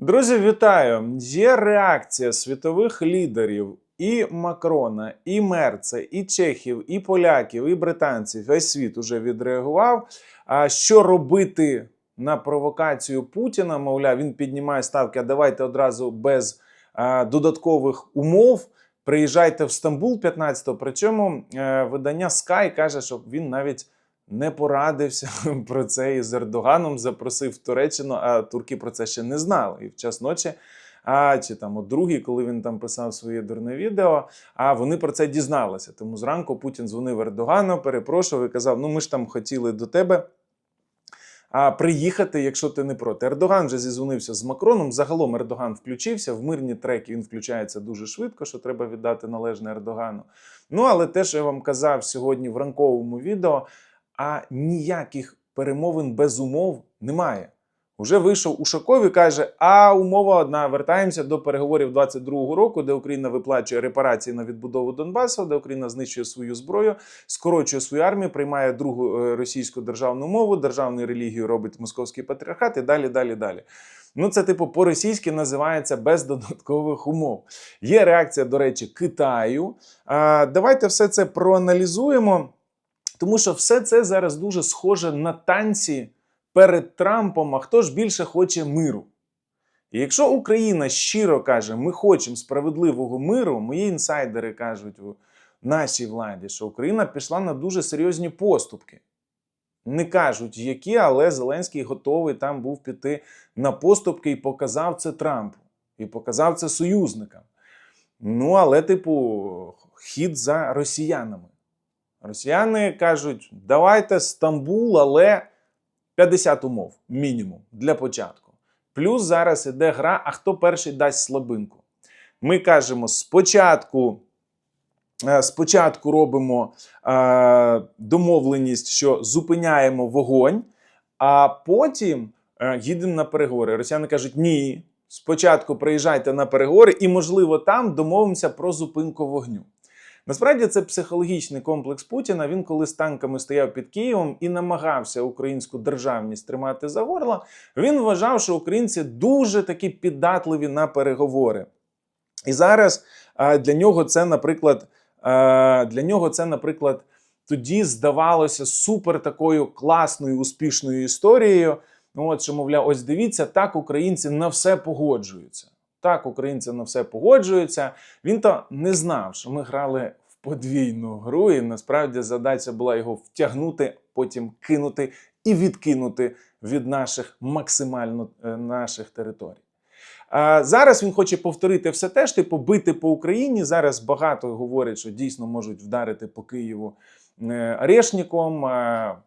Друзі, вітаю! Є реакція світових лідерів і Макрона, і Мерца, і Чехів, і поляків, і британців. Весь світ уже відреагував. А що робити на провокацію Путіна? Мовляв, він піднімає ставки. А давайте одразу без а, додаткових умов. Приїжджайте в Стамбул 15-го. Причому е, видання Sky каже, що він навіть не порадився про це із Ердоганом, запросив Туреччину, а турки про це ще не знали. І в час ночі, а чи там о другій, коли він там писав своє дурне відео, а вони про це дізналися. Тому зранку Путін дзвонив Ердогану, перепрошував і казав: Ну, ми ж там хотіли до тебе. А приїхати, якщо ти не проти. Ердоган вже зізвонився з Макроном. Загалом Ердоган включився. В мирні треки він включається дуже швидко, що треба віддати належне Ердогану. Ну, але те, що я вам казав сьогодні в ранковому відео, а ніяких перемовин без умов немає. Уже вийшов Ушаков і каже: а умова одна: вертаємося до переговорів 22-го року, де Україна виплачує репарації на відбудову Донбасу, де Україна знищує свою зброю, скорочує свою армію, приймає другу е, російську державну мову, державну релігію робить московський патріархат і далі, далі, далі. Ну, це типу по-російськи називається без додаткових умов. Є реакція, до речі, Китаю. А, давайте все це проаналізуємо. Тому що все це зараз дуже схоже на танці перед Трампом. А хто ж більше хоче миру? І якщо Україна щиро каже, ми хочемо справедливого миру, мої інсайдери кажуть у нашій владі, що Україна пішла на дуже серйозні поступки. Не кажуть, які, але Зеленський готовий там був піти на поступки і показав це Трампу, і показав це союзникам. Ну, але, типу, хід за росіянами. Росіяни кажуть, давайте Стамбул, але 50 умов мінімум для початку. Плюс зараз іде гра, а хто перший дасть слабинку. Ми кажемо, спочатку, е, спочатку робимо е, домовленість, що зупиняємо вогонь, а потім е, їдемо на переговори. Росіяни кажуть, ні. Спочатку приїжджайте на переговори, і, можливо, там домовимося про зупинку вогню. Насправді це психологічний комплекс Путіна. Він коли з танками стояв під Києвом і намагався українську державність тримати за горло, він вважав, що українці дуже такі піддатливі на переговори. І зараз для нього це, наприклад, для нього це, наприклад, тоді здавалося супер такою класною успішною історією. Ну, от що, мовляв, ось дивіться, так українці на все погоджуються. Так, українці на все погоджуються. Він то не знав, що ми грали в подвійну гру, і насправді задача була його втягнути, потім кинути і відкинути від наших максимально е, наших територій. А зараз він хоче повторити все те типу бити по Україні. Зараз багато говорять, що дійсно можуть вдарити по Києву е, Орешником.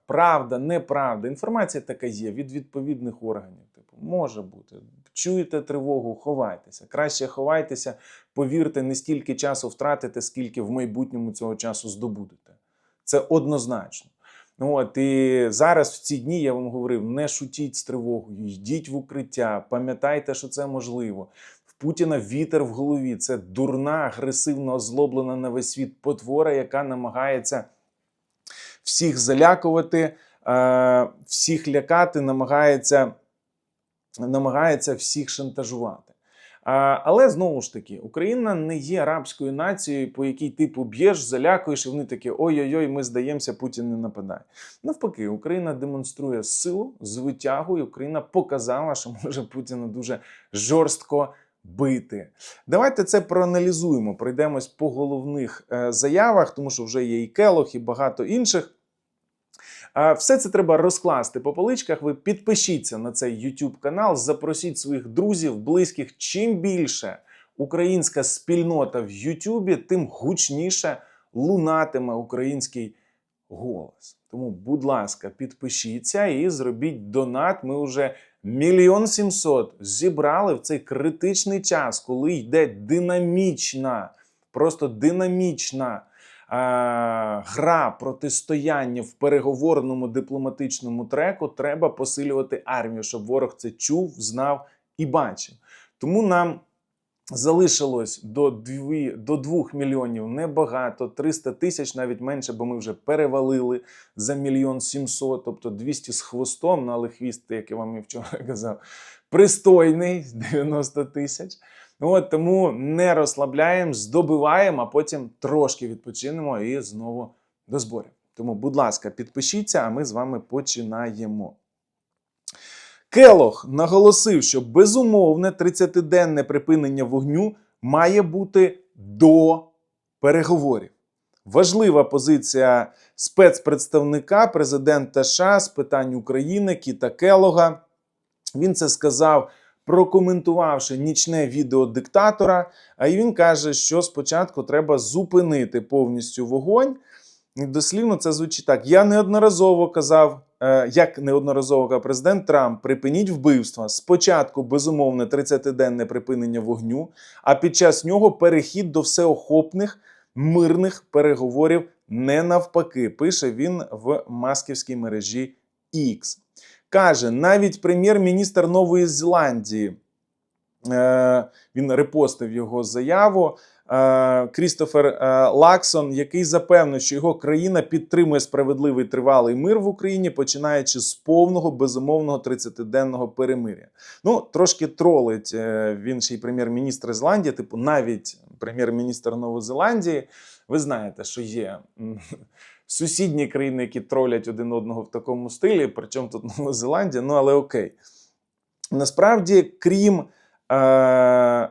Правда, неправда. Інформація така є від відповідних органів. Типу, може бути. Чуєте тривогу, ховайтеся. Краще ховайтеся, повірте, не стільки часу втратите, скільки в майбутньому цього часу здобудете. Це однозначно. Ну, От, і зараз в ці дні я вам говорив: не шутіть з тривогою, йдіть в укриття, пам'ятайте, що це можливо. В Путіна вітер в голові. Це дурна, агресивно озлоблена на весь світ потвора, яка намагається всіх залякувати, е, всіх лякати, намагається намагається всіх шантажувати. Але знову ж таки, Україна не є арабською нацією, по якій ти поб'єш, залякуєш, і вони такі ой-ой-ой, ми здаємося, Путін не нападає. Навпаки, Україна демонструє силу, звитягу, і Україна показала, що може Путіна дуже жорстко бити. Давайте це проаналізуємо. Пройдемось по головних е, заявах, тому що вже є і Келох, і багато інших. Все це треба розкласти по поличках. Ви підпишіться на цей YouTube канал, запросіть своїх друзів, близьких. Чим більше українська спільнота в YouTube, тим гучніше лунатиме український голос. Тому, будь ласка, підпишіться і зробіть донат. Ми вже мільйон сімсот зібрали в цей критичний час, коли йде динамічна, просто динамічна гра протистояння в переговорному дипломатичному треку, треба посилювати армію, щоб ворог це чув, знав і бачив. Тому нам Залишилось до 2, до 2 мільйонів небагато, 300 тисяч навіть менше, бо ми вже перевалили за мільйон 700, тобто 200 з хвостом, ну але хвіст, як я вам і вчора казав, пристойний 90 тисяч. От тому не розслабляємо, здобиваємо, а потім трошки відпочинемо і знову до зборів. Тому, будь ласка, підпишіться, а ми з вами починаємо. Келох наголосив, що безумовне 30-денне припинення вогню має бути до переговорів. Важлива позиція спецпредставника президента США з питань України Кіта Келога. Він це сказав, прокоментувавши нічне відео диктатора. А й він каже, що спочатку треба зупинити повністю вогонь. Дослівно це звучить так. Я неодноразово казав, е, як неодноразово казав президент Трамп, припиніть вбивства. Спочатку безумовне 30-денне припинення вогню, а під час нього перехід до всеохопних мирних переговорів не навпаки. Пише він в масківській мережі X. Каже, навіть прем'єр-міністр Нової Зеландії. е, Він репостив його заяву. е, Крістофер е, Лаксон, який запевнив, що його країна підтримує справедливий тривалий мир в Україні, починаючи з повного безумовного 30-денного перемиря. Ну, трошки тролить він ще й прем'єр-міністр Зеландії, типу, навіть прем'єр-міністр Нової Зеландії. Ви знаєте, що є сусідні країни, які тролять один одного в такому стилі, причому тут Нова Зеландія, ну але окей. Насправді, крім е-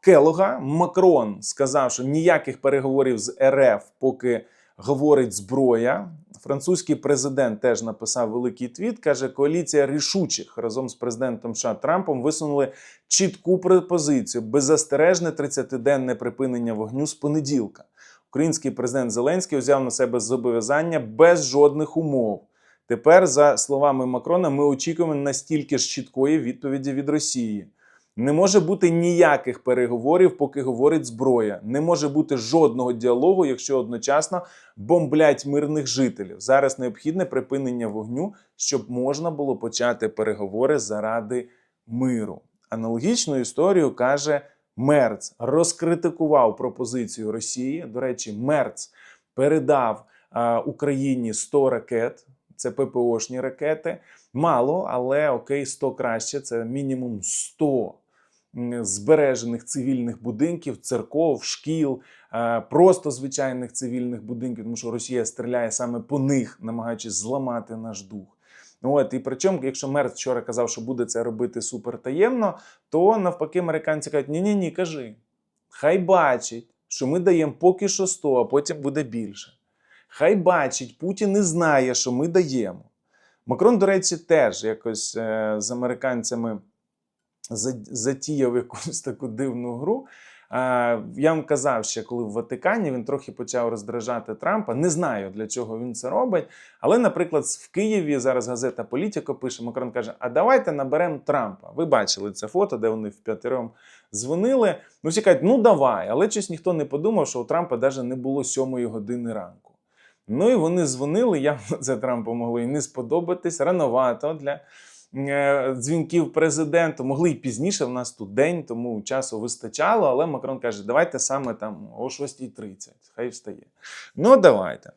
Келога, Макрон сказав, що ніяких переговорів з РФ, поки говорить зброя. Французький президент теж написав великий твіт. каже: коаліція рішучих разом з президентом США Трампом висунули чітку пропозицію беззастережне 30-денне припинення вогню з понеділка. Український президент Зеленський взяв на себе зобов'язання без жодних умов. Тепер, за словами Макрона, ми очікуємо настільки ж чіткої відповіді від Росії. Не може бути ніяких переговорів, поки говорить зброя. Не може бути жодного діалогу, якщо одночасно бомблять мирних жителів. Зараз необхідне припинення вогню, щоб можна було почати переговори заради миру. Аналогічну історію каже Мерц. Розкритикував пропозицію Росії. До речі, Мерц передав а, Україні 100 ракет. Це ППОшні ракети. Мало, але окей, 100 краще. Це мінімум 100 збережених цивільних будинків, церков, шкіл, е, просто звичайних цивільних будинків, тому що Росія стріляє саме по них, намагаючись зламати наш дух. От, і причому, якщо Мерц вчора казав, що буде це робити супертаємно, то навпаки американці кажуть: ні, ні, ні, кажи. Хай бачить, що ми даємо поки що 100, а потім буде більше. Хай бачить, Путін не знає, що ми даємо. Макрон, до речі, теж якось е, з американцями затіяв якусь таку дивну гру. Я вам казав ще, коли в Ватикані він трохи почав роздражати Трампа. Не знаю, для чого він це робить. Але, наприклад, в Києві зараз газета Політіко пише: Макрон каже: А давайте наберемо Трампа. Ви бачили це фото, де вони в п'ятером дзвонили. Ну, всі кажуть, ну давай, але щось ніхто не подумав, що у Трампа навіть не було сьомої години ранку. Ну і вони дзвонили. Явно це Трампу могло і не сподобатись. Рановато для дзвінків президенту. Могли й пізніше. В нас тут день, тому часу вистачало. Але Макрон каже: давайте саме там о 6.30. Хай встає. Ну, давайте.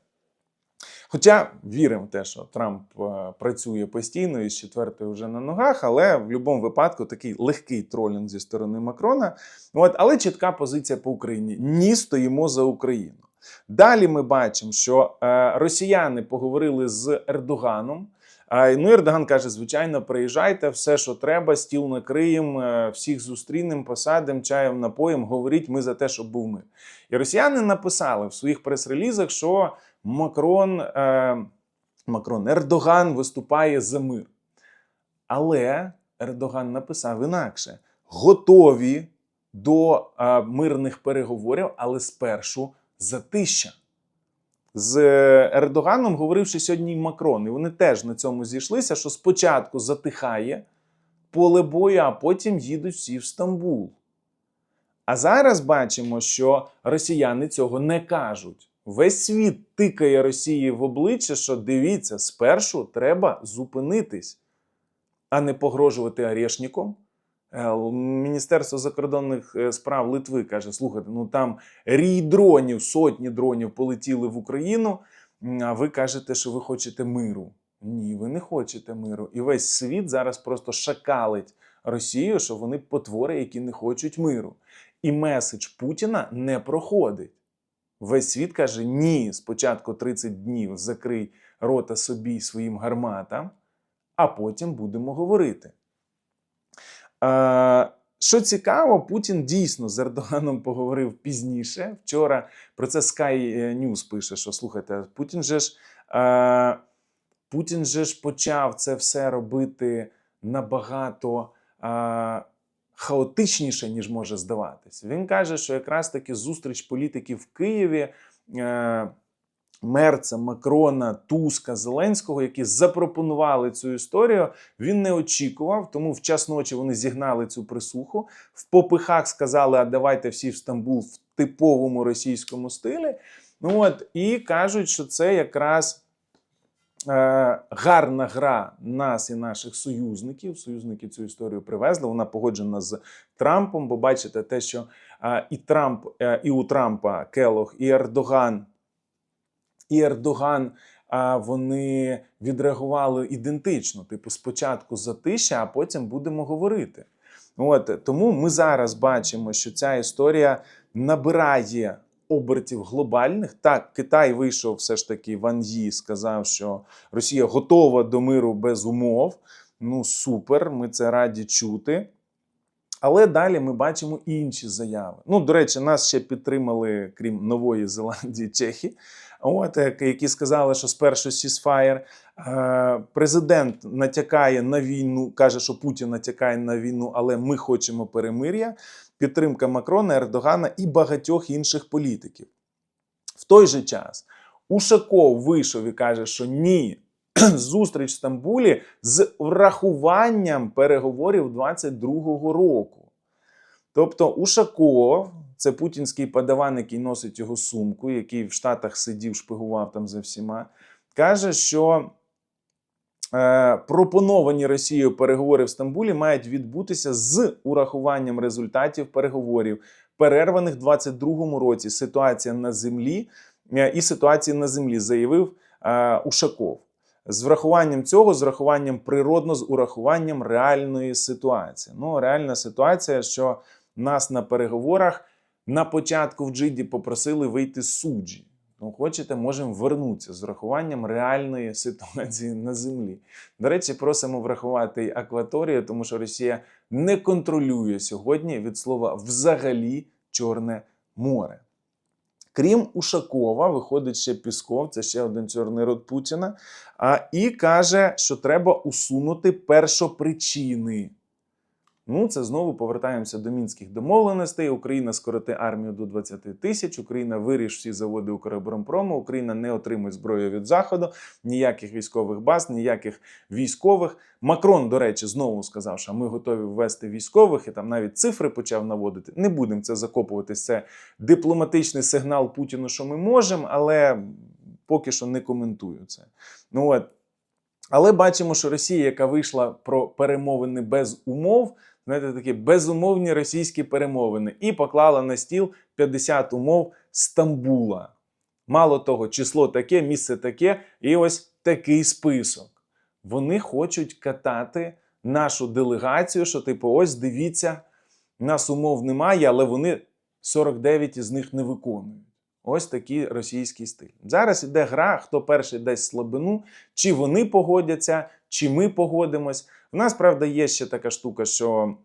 Хоча віримо в те, що Трамп е, працює постійно і з четвертої вже на ногах, але в будь-якому випадку такий легкий тролінг зі сторони Макрона. От, але чітка позиція по Україні: ні, стоїмо за Україну. Далі ми бачимо, що е, росіяни поговорили з Ердоганом. Ну, Ердоган каже: звичайно, приїжджайте, все, що треба, стіл накриємо, е, всіх зустрінемо, посадимо, чаєм напоїм, говоріть, ми за те, щоб був мир. І росіяни написали в своїх прес-релізах, що Макрон, е, Макрон Ердоган виступає за мир. Але Ердоган написав інакше: готові до е, мирних переговорів, але спершу затища. З Ердоганом говоривши сьогодні Макрон, і вони теж на цьому зійшлися, що спочатку затихає поле бою, а потім їдуть всі в Стамбул. А зараз бачимо, що росіяни цього не кажуть. Весь світ тикає Росії в обличчя, що дивіться, спершу треба зупинитись, а не погрожувати Орешніком, Міністерство закордонних е, справ Литви каже: слухайте, ну там рій дронів, сотні дронів полетіли в Україну. А ви кажете, що ви хочете миру. Ні, ви не хочете миру. І весь світ зараз просто шакалить Росію, що вони потвори, які не хочуть миру. І меседж Путіна не проходить. Весь світ каже: ні, спочатку 30 днів закрий рота собі своїм гарматам, а потім будемо говорити. Е, що цікаво, Путін дійсно з Ердоганом поговорив пізніше. Вчора про це Sky News пише: що слухайте, Путін же ж, е, Путін же ж почав це все робити набагато е, хаотичніше, ніж може здаватись. Він каже, що якраз таки зустріч політиків в Києві. Мерца, Макрона, Туска, Зеленського, які запропонували цю історію, він не очікував, тому в час ночі вони зігнали цю присуху. В попихах сказали: а давайте всі в Стамбул в типовому російському стилі. Ну от і кажуть, що це якраз е, гарна гра нас і наших союзників. Союзники цю історію привезли. Вона погоджена з Трампом. Бо бачите, те, що е, і Трамп, е, і у Трампа Келох, і Ердоган і Ердоган а, вони відреагували ідентично. Типу, спочатку затища, а потім будемо говорити. От тому ми зараз бачимо, що ця історія набирає обертів глобальних. Так, Китай вийшов все ж таки Ван Ї, сказав, що Росія готова до миру без умов. Ну супер, ми це раді чути. Але далі ми бачимо інші заяви. Ну, до речі, нас ще підтримали, крім Нової Зеландії, Чехи. От е, які сказали, що спершу сісфаєр. Президент натякає на війну, каже, що Путін натякає на війну, але ми хочемо перемир'я. Підтримка Макрона, Ердогана і багатьох інших політиків. В той же час Ушаков вийшов і каже, що ні, зустріч в Стамбулі з врахуванням переговорів 22-го року. Тобто Ушаков, це путінський подаван, який носить його сумку, який в Штатах сидів, шпигував там за всіма, каже, що е, пропоновані Росією переговори в Стамбулі мають відбутися з урахуванням результатів переговорів, перерваних в 22-му році. Ситуація на землі е, і ситуації на землі, заявив е, Ушаков. З врахуванням цього, з врахуванням природно, з урахуванням реальної ситуації. Ну, реальна ситуація, що нас на переговорах на початку в Джиді попросили вийти суджі. Ну, хочете, можемо вернутися з врахуванням реальної ситуації на землі. До речі, просимо врахувати й акваторію, тому що Росія не контролює сьогодні від слова взагалі Чорне море. Крім Ушакова, виходить ще Пісков, це ще один чорний рот Путіна, і каже, що треба усунути першопричини. Ну, це знову повертаємося до мінських домовленостей. Україна скороти армію до 20 тисяч. Україна виріш всі заводи Укроборонпрому. Україна не отримує зброю від заходу, ніяких військових баз, ніяких військових. Макрон, до речі, знову сказав, що ми готові ввести військових, і там навіть цифри почав наводити. Не будемо це закопуватись. Це дипломатичний сигнал Путіну, що ми можемо, але поки що не коментую це. Ну от. Але бачимо, що Росія, яка вийшла про перемовини без умов, знаєте, такі безумовні російські перемовини, і поклала на стіл 50 умов Стамбула. Мало того, число таке, місце таке, і ось такий список. Вони хочуть катати нашу делегацію, що, типу, ось дивіться, нас умов немає, але вони 49 із них не виконують. Ось такий російський стиль. Зараз іде гра, хто перший дасть слабину, чи вони погодяться, чи ми погодимось. У нас, правда, є ще така штука, що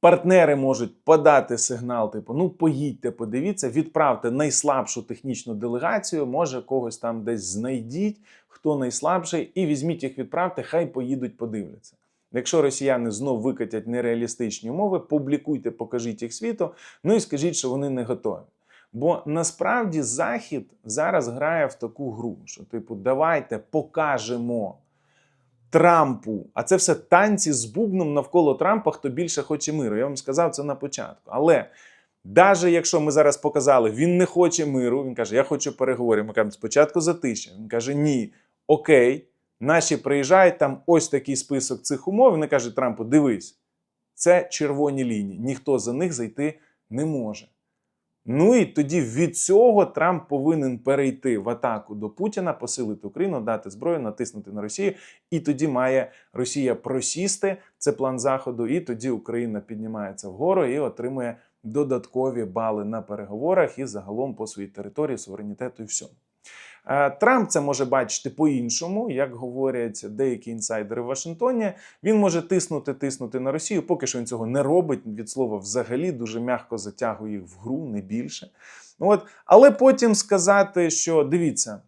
партнери можуть подати сигнал, типу, ну поїдьте, подивіться, відправте найслабшу технічну делегацію, може когось там десь знайдіть, хто найслабший, і візьміть їх, відправте, хай поїдуть, подивляться. Якщо росіяни знов викатять нереалістичні умови, публікуйте, покажіть їх світу, ну і скажіть, що вони не готові. Бо насправді Захід зараз грає в таку гру, що, типу, давайте покажемо Трампу, а це все танці з бубном навколо Трампа, хто більше хоче миру. Я вам сказав це на початку. Але навіть якщо ми зараз показали, він не хоче миру, він каже, я хочу переговорів. Ми кажемо, спочатку затища. Він каже, ні, окей, наші приїжджають, там ось такий список цих умов. Він каже Трампу, дивись. Це червоні лінії. Ніхто за них зайти не може. Ну і тоді від цього Трамп повинен перейти в атаку до Путіна, посилити Україну, дати зброю, натиснути на Росію. І тоді має Росія просісти. Це план Заходу, і тоді Україна піднімається вгору і отримує додаткові бали на переговорах і загалом по своїй території, суверенітету і всьому. Е, Трамп це може бачити по-іншому, як говорять деякі інсайдери в Вашингтоні. Він може тиснути, тиснути на Росію. Поки що він цього не робить. Від слова, взагалі дуже м'яко затягує їх в гру, не більше. От. Але потім сказати, що дивіться,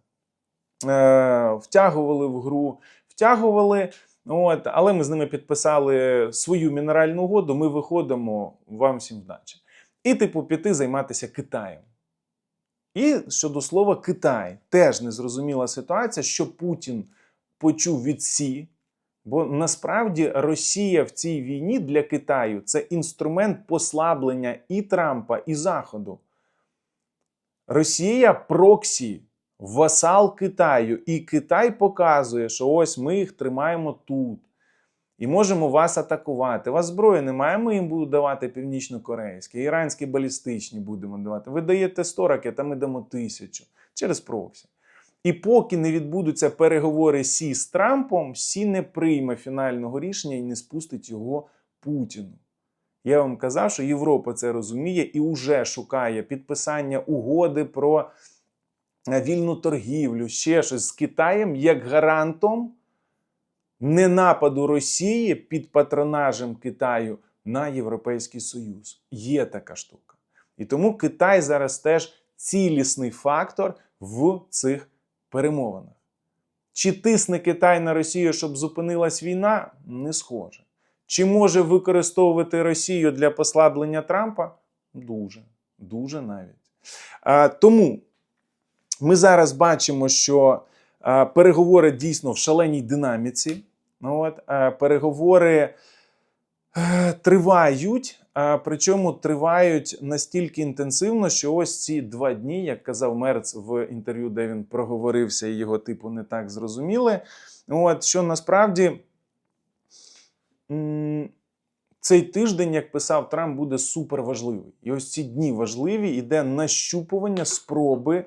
е, втягували в гру, втягували. От, але ми з ними підписали свою мінеральну угоду. Ми виходимо вам всім вдачі. І, типу, піти займатися Китаєм. І щодо слова Китай, теж незрозуміла ситуація, що Путін почув від Сі, бо насправді Росія в цій війні для Китаю це інструмент послаблення і Трампа, і Заходу. Росія проксі, васал Китаю, і Китай показує, що ось ми їх тримаємо тут. І можемо вас атакувати. У вас зброї немає, ми їм будемо давати північно-корейські, іранські балістичні будемо давати. Ви даєте 100 ракет, а ми дамо тисячу через проксі. І поки не відбудуться переговори Сі з Трампом, Сі не прийме фінального рішення і не спустить його Путіну. Я вам казав, що Європа це розуміє і вже шукає підписання угоди про вільну торгівлю, ще щось з Китаєм як гарантом ненападу Росії під патронажем Китаю на Європейський Союз. Є така штука. І тому Китай зараз теж цілісний фактор в цих перемовинах. Чи тисне Китай на Росію, щоб зупинилась війна? Не схоже. Чи може використовувати Росію для послаблення Трампа? Дуже, дуже навіть. А, тому ми зараз бачимо, що переговори дійсно в шаленій динаміці. Ну, от, переговори е, тривають, причому тривають настільки інтенсивно, що ось ці два дні, як казав Мерц в інтерв'ю, де він проговорився, і його типу не так зрозуміли. От, що насправді цей тиждень, як писав Трамп, буде супер важливий. І ось ці дні важливі, іде нащупування спроби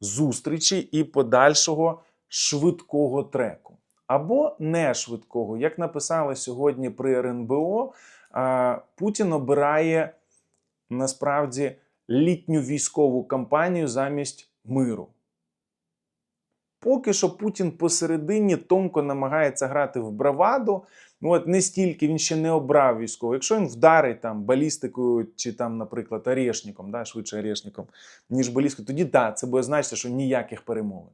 зустрічі і подальшого швидкого треку. Або не швидкого. Як написали сьогодні при РНБО, Путін обирає насправді літню військову кампанію замість миру. Поки що Путін посередині тонко намагається грати в браваду. Ну, от не стільки він ще не обрав військову. Якщо він вдарить там балістикою чи там, наприклад, орешником, да, швидше орешником, ніж балістикою, тоді да, це буде значити, що ніяких перемовин.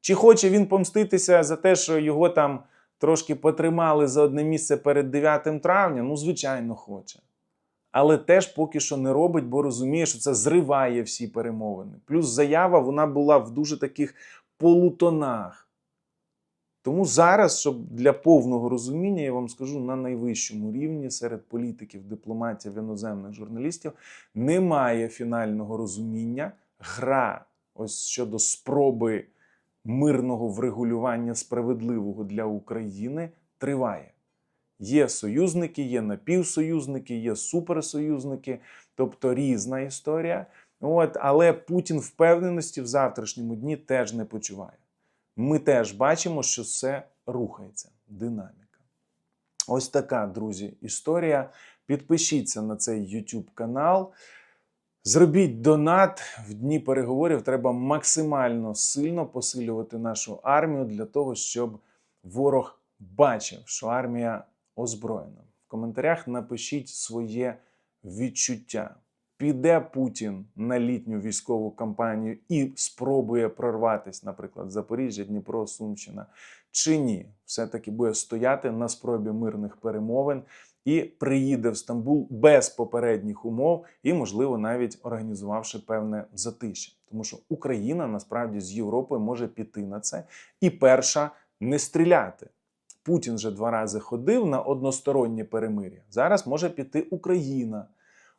Чи хоче він помститися за те, що його там трошки потримали за одне місце перед 9 травня? Ну, звичайно, хоче. Але теж поки що не робить, бо розуміє, що це зриває всі перемовини. Плюс заява вона була в дуже таких полутонах. Тому зараз, щоб для повного розуміння, я вам скажу на найвищому рівні серед політиків, дипломатів, іноземних журналістів немає фінального розуміння. Гра ось щодо спроби мирного врегулювання справедливого для України триває. Є союзники, є напівсоюзники, є суперсоюзники, тобто різна історія. От, але Путін впевненості в завтрашньому дні теж не почуває. Ми теж бачимо, що все рухається. Динаміка. Ось така, друзі, історія. Підпишіться на цей YouTube канал. Зробіть донат в дні переговорів. Треба максимально сильно посилювати нашу армію для того, щоб ворог бачив, що армія озброєна. В коментарях напишіть своє відчуття. Піде Путін на літню військову кампанію і спробує прорватися, наприклад, Запоріжжя, Дніпро, Сумщина, чи ні, все-таки буде стояти на спробі мирних перемовин і приїде в Стамбул без попередніх умов і, можливо, навіть організувавши певне затишя. Тому що Україна насправді з Європою може піти на це і перша не стріляти. Путін вже два рази ходив на одностороннє перемир'я. Зараз може піти Україна.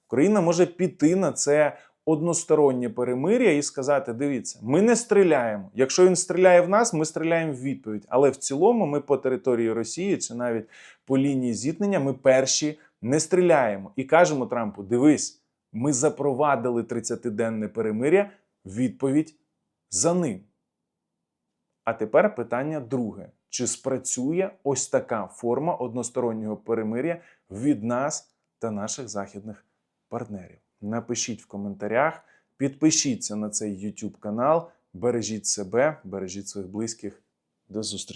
Україна може піти на це одностороннє перемир'я і сказати: дивіться, ми не стріляємо. Якщо він стріляє в нас, ми стріляємо в відповідь. Але в цілому ми по території Росії чи навіть по лінії зіткнення ми перші не стріляємо і кажемо Трампу: дивись, ми запровадили 30-денне перемиря. Відповідь за ним. А тепер питання друге: чи спрацює ось така форма одностороннього перемиря від нас та наших західних партнерів? Напишіть в коментарях, підпишіться на цей YouTube канал, бережіть себе, бережіть своїх близьких. До зустрічі!